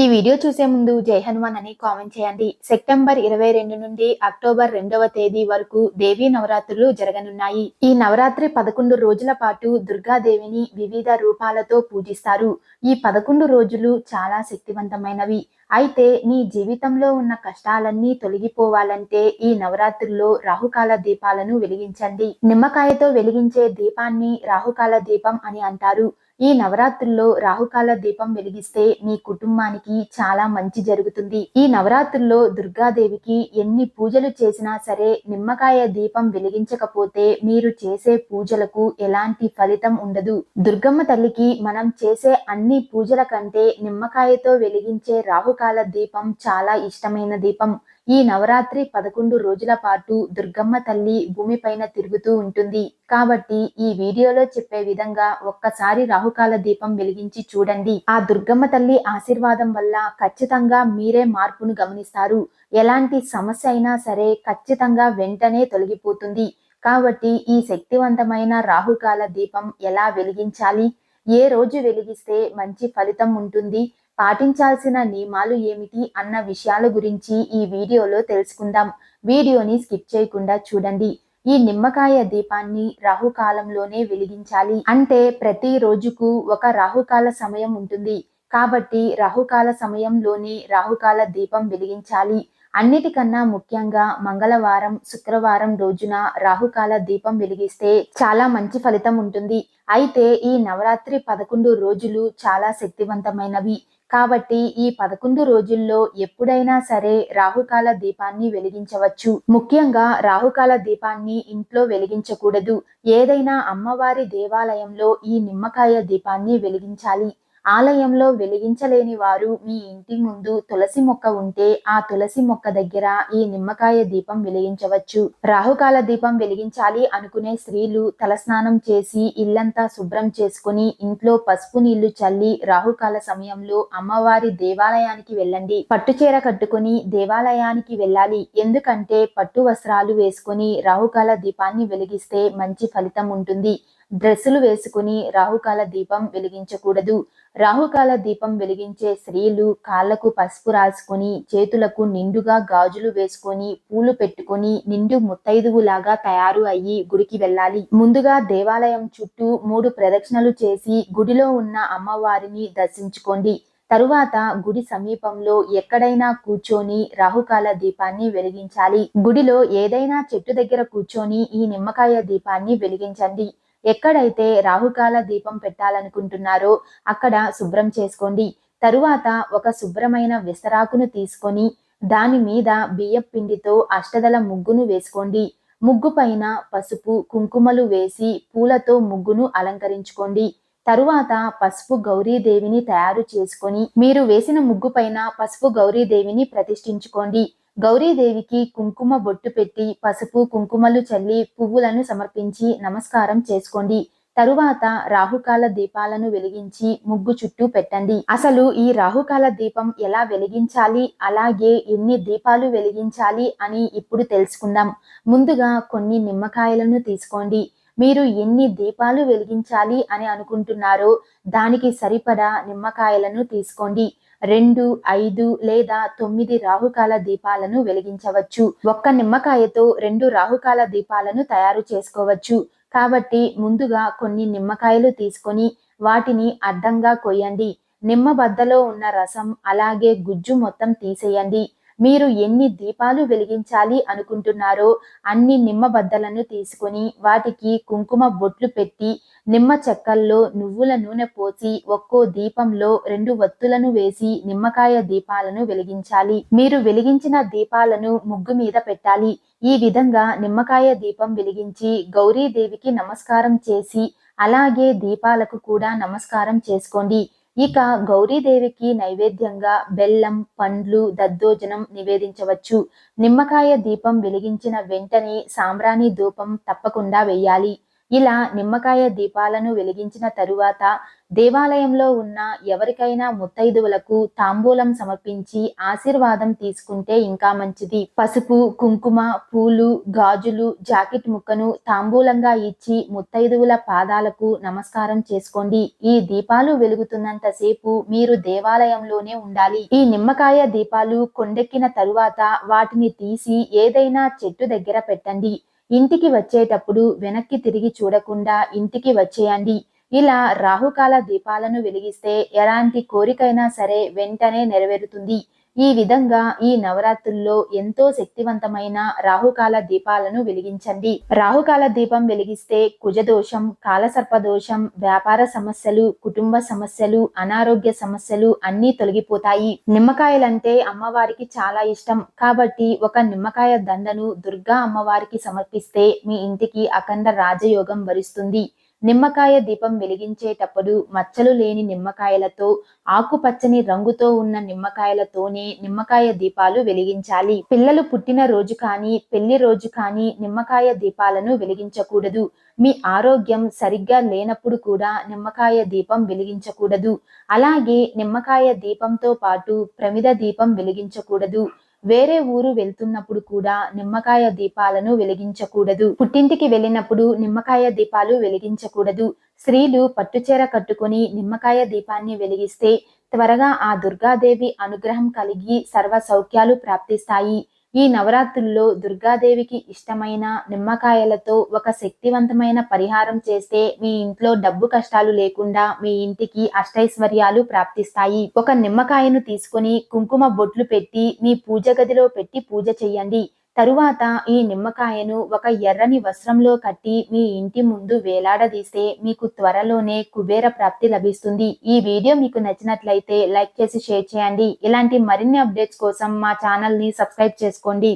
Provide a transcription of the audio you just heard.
ఈ వీడియో చూసే ముందు జై హనుమాన్ అని కామెంట్ చేయండి. సెప్టెంబర్ ఇరవై రెండు నుండి అక్టోబర్ రెండవ తేదీ వరకు దేవీ నవరాత్రులు జరగనున్నాయి. ఈ నవరాత్రి పదకొండు రోజుల పాటు దుర్గాదేవిని వివిధ రూపాలతో పూజిస్తారు. ఈ పదకొండు రోజులు చాలా శక్తివంతమైనవి. అయితే నీ జీవితంలో ఉన్న కష్టాలన్నీ తొలగిపోవాలంటే ఈ నవరాత్రుల్లో రాహుకాల దీపాలను వెలిగించండి. నిమ్మకాయతో వెలిగించే దీపాన్ని రాహుకాల దీపం అని అంటారు. ఈ నవరాత్రుల్లో రాహుకాల దీపం వెలిగిస్తే మీ కుటుంబానికి చాలా మంచి జరుగుతుంది. ఈ నవరాత్రుల్లో దుర్గాదేవికి ఎన్ని పూజలు చేసినా సరే నిమ్మకాయ దీపం వెలిగించకపోతే మీరు చేసే పూజలకు ఎలాంటి ఫలితం ఉండదు. దుర్గమ్మ తల్లికి మనం చేసే అన్ని పూజల కంటే నిమ్మకాయతో వెలిగించే రాహుకాల దీపం చాలా ఇష్టమైన దీపం. ఈ నవరాత్రి పదకొండు రోజుల పాటు దుర్గమ్మ తల్లి భూమిపైన తిరుగుతూ ఉంటుంది. కాబట్టి ఈ వీడియోలో చెప్పే విధంగా ఒక్కసారి రాహుకాల దీపం వెలిగించి చూడండి. ఆ దుర్గమ్మ తల్లి ఆశీర్వాదం వల్ల ఖచ్చితంగా మీరే మార్పును గమనిస్తారు. ఎలాంటి సమస్య అయినా సరే ఖచ్చితంగా వెంటనే తొలగిపోతుంది. కాబట్టి ఈ శక్తివంతమైన రాహుకాల దీపం ఎలా వెలిగించాలి? ఏ రోజు వెలిగిస్తే మంచి ఫలితం ఉంటుంది? పాటించాల్సిన నియమాలు ఏమిటి అన్న విషయాల గురించి ఈ వీడియోలో తెలుసుకుందాం. వీడియోని స్కిప్ చేయకుండా చూడండి. ఈ నిమ్మకాయ దీపాన్ని రాహుకాలంలోనే వెలిగించాలి. అంటే ప్రతి రోజుకు ఒక రాహుకాల సమయం ఉంటుంది. కాబట్టి రాహుకాల సమయంలోనే రాహుకాల దీపం వెలిగించాలి. అన్నిటికన్నా ముఖ్యంగా మంగళవారం శుక్రవారం రోజున రాహుకాల దీపం వెలిగిస్తే చాలా మంచి ఫలితం ఉంటుంది. అయితే ఈ నవరాత్రి పదకొండు రోజులు చాలా శక్తివంతమైనవి. కాబట్టి ఈ పదకొండు రోజుల్లో ఎప్పుడైనా సరే రాహుకాల దీపాన్ని వెలిగించవచ్చు. ముఖ్యంగా రాహుకాల దీపాన్ని ఇంట్లో వెలిగించకూడదు. ఏదైనా అమ్మవారి దేవాలయంలో ఈ నిమ్మకాయ దీపాన్ని వెలిగించాలి. ఆలయంలో వెలిగించలేని వారు మీ ఇంటి ముందు తులసి మొక్క ఉంటే ఆ తులసి మొక్క దగ్గర ఈ నిమ్మకాయ దీపం వెలిగించవచ్చు. రాహుకాల దీపం వెలిగించాలి అనుకునే స్త్రీలు తలస్నానం చేసి ఇల్లంతా శుభ్రం చేసుకుని ఇంట్లో పసుపు నీళ్ళు చల్లి రాహుకాల సమయంలో అమ్మవారి దేవాలయానికి వెళ్ళండి. పట్టుచీర కట్టుకుని దేవాలయానికి వెళ్ళాలి. ఎందుకంటే పట్టు వస్త్రాలు వేసుకుని రాహుకాల దీపాన్ని వెలిగిస్తే మంచి ఫలితం ఉంటుంది. డ్రెస్సులు వేసుకుని రాహుకాల దీపం వెలిగించకూడదు. రాహుకాల దీపం వెలిగించే స్త్రీలు కాళ్ళకు పసుపు రాసుకొని చేతులకు నిండుగా గాజులు వేసుకొని పూలు పెట్టుకొని నిండు ముత్తైదువులాగా తయారు అయ్యి గుడికి వెళ్ళాలి. ముందుగా దేవాలయం చుట్టూ మూడు ప్రదక్షిణలు చేసి గుడిలో ఉన్న అమ్మవారిని దర్శించుకోండి. తరువాత గుడి సమీపంలో ఎక్కడైనా కూర్చొని రాహుకాల దీపాన్ని వెలిగించాలి. గుడిలో ఏదైనా చెట్టు దగ్గర కూర్చొని ఈ నిమ్మకాయ దీపాన్ని వెలిగించండి. ఎక్కడైతే రాహుకాల దీపం పెట్టాలనుకుంటున్నారో అక్కడ శుభ్రం చేసుకోండి. తరువాత ఒక శుభ్రమైన విస్తరాకును తీసుకొని దాని మీద బియ్యం పిండితో అష్టదల ముగ్గును వేసుకోండి. ముగ్గు పైన పసుపు కుంకుమలు వేసి పూలతో ముగ్గును అలంకరించుకోండి. తరువాత పసుపు గౌరీదేవిని తయారు చేసుకొని మీరు వేసిన ముగ్గు పైన పసుపు గౌరీదేవిని ప్రతిష్ఠించుకోండి. గౌరీదేవికి కుంకుమ బొట్టు పెట్టి పసుపు కుంకుమలు చల్లి పువ్వులను సమర్పించి నమస్కారం చేసుకోండి. తరువాత రాహుకాల దీపాలను వెలిగించి ముగ్గు చుట్టూ పెట్టండి. అసలు ఈ రాహుకాల దీపం ఎలా వెలిగించాలి? అలాగే ఎన్ని దీపాలు వెలిగించాలి అని ఇప్పుడు తెలుసుకుందాం. ముందుగా కొన్ని నిమ్మకాయలను తీసుకోండి. మీరు ఎన్ని దీపాలు వెలిగించాలి అని అనుకుంటున్నారో దానికి సరిపడా నిమ్మకాయలను తీసుకోండి. రెండు ఐదు లేదా తొమ్మిది రాహుకాల దీపాలను వెలిగించవచ్చు. ఒక్క నిమ్మకాయతో రెండు రాహుకాల దీపాలను తయారు చేసుకోవచ్చు. కాబట్టి ముందుగా కొన్ని నిమ్మకాయలు తీసుకొని వాటిని అడ్డంగా కొయ్యండి. నిమ్మ బద్దలో ఉన్న రసం అలాగే గుజ్జు మొత్తం తీసేయండి. మీరు ఎన్ని దీపాలు వెలిగించాలి అనుకుంటున్నారో అన్ని నిమ్మ బద్దలను తీసుకొని వాటికి కుంకుమ బొట్లు పెట్టి నిమ్మ చెక్కల్లో నువ్వుల నూనె పోసి ఒక్కో దీపంలో రెండు వత్తులను వేసి నిమ్మకాయ దీపాలను వెలిగించాలి. మీరు వెలిగించిన దీపాలను ముగ్గు మీద పెట్టాలి. ఈ విధంగా నిమ్మకాయ దీపం వెలిగించి గౌరీదేవికి నమస్కారం చేసి అలాగే దీపాలకు కూడా నమస్కారం చేసుకోండి. ఇక గౌరీదేవికి నైవేద్యంగా బెల్లం పండ్లు దద్దోజనం నివేదించవచ్చు. నిమ్మకాయ దీపం వెలిగించిన వెంటనే సాంబ్రాణి ధూపం తప్పకుండా వెయ్యాలి ఇలా నిమ్మకాయ దీపాలను వెలిగించిన తరువాత దేవాలయంలో ఉన్న ఎవరికైనా ముత్తైదువులకు తాంబూలం సమర్పించి ఆశీర్వాదం తీసుకుంటే ఇంకా మంచిది. పసుపు కుంకుమ పూలు గాజులు జాకెట్ ముక్కను తాంబూలంగా ఇచ్చి ముత్తైదువుల పాదాలకు నమస్కారం చేసుకోండి. ఈ దీపాలు వెలుగుతున్నంతసేపు మీరు దేవాలయంలోనే ఉండాలి. ఈ నిమ్మకాయ దీపాలు కొండెక్కిన తరువాత వాటిని తీసి ఏదైనా చెట్టు దగ్గర పెట్టండి. ఇంటికి వచ్చేటప్పుడు వెనక్కి తిరిగి చూడకుండా ఇంటికి వచ్చేయండి. ఇలా రాహుకాల దీపాలను వెలిగిస్తే ఎలాంటి కోరికైనా సరే వెంటనే నెరవేరుతుంది. ఈ విధంగా ఈ నవరాత్రుల్లో ఎంతో శక్తివంతమైన రాహుకాల దీపాలను వెలిగించండి. రాహుకాల దీపం వెలిగిస్తే కుజదోషం కాలసర్పదోషం వ్యాపార సమస్యలు కుటుంబ సమస్యలు అనారోగ్య సమస్యలు అన్నీ తొలగిపోతాయి. నిమ్మకాయలంటే అమ్మవారికి చాలా ఇష్టం. కాబట్టి ఒక నిమ్మకాయ దండను దుర్గా అమ్మవారికి సమర్పిస్తే మీ ఇంటికి అఖండ రాజయోగం వరిస్తుంది. నిమ్మకాయ దీపం వెలిగించేటప్పుడు మచ్చలు లేని నిమ్మకాయలతో ఆకుపచ్చని రంగుతో ఉన్న నిమ్మకాయలతోనే నిమ్మకాయ దీపాలు వెలిగించాలి. పిల్లలు పుట్టిన రోజు కానీ పెళ్ళి రోజు కానీ నిమ్మకాయ దీపాలను వెలిగించకూడదు. మీ ఆరోగ్యం సరిగ్గా లేనప్పుడు కూడా నిమ్మకాయ దీపం వెలిగించకూడదు. అలాగే నిమ్మకాయ దీపంతో పాటు ప్రమిద దీపం వెలిగించకూడదు. వేరే ఊరు వెళ్తున్నప్పుడు కూడా నిమ్మకాయ దీపాలను వెలిగించకూడదు. పుట్టింటికి వెళ్ళినప్పుడు నిమ్మకాయ దీపాలు వెలిగించకూడదు. స్త్రీలు పట్టుచీర కట్టుకుని నిమ్మకాయ దీపాన్ని వెలిగిస్తే త్వరగా ఆ దుర్గాదేవి అనుగ్రహం కలిగి సర్వ సౌఖ్యాలు ప్రాప్తిస్తాయి. ఈ నవరాత్రుల్లో దుర్గాదేవికి ఇష్టమైన నిమ్మకాయలతో ఒక శక్తివంతమైన పరిహారం చేస్తే మీ ఇంట్లో డబ్బు కష్టాలు లేకుండా మీ ఇంటికి అష్టైశ్వర్యాలు ప్రాప్తిస్తాయి. ఒక నిమ్మకాయను తీసుకొని కుంకుమ బొట్లు పెట్టి మీ పూజ గదిలో పెట్టి పూజ చేయండి తరువాత ఈ నిమ్మకాయను ఒక ఎర్రని వస్త్రంలో కట్టి మీ ఇంటి ముందు వేలాడదీస్తే మీకు త్వరలోనే కుబేర ప్రాప్తి లభిస్తుంది. ఈ వీడియో మీకు నచ్చినట్లయితే లైక్ చేసి షేర్ చేయండి. ఇలాంటి మరిన్ని అప్డేట్స్ కోసం మా ఛానల్ని సబ్స్క్రైబ్ చేసుకోండి.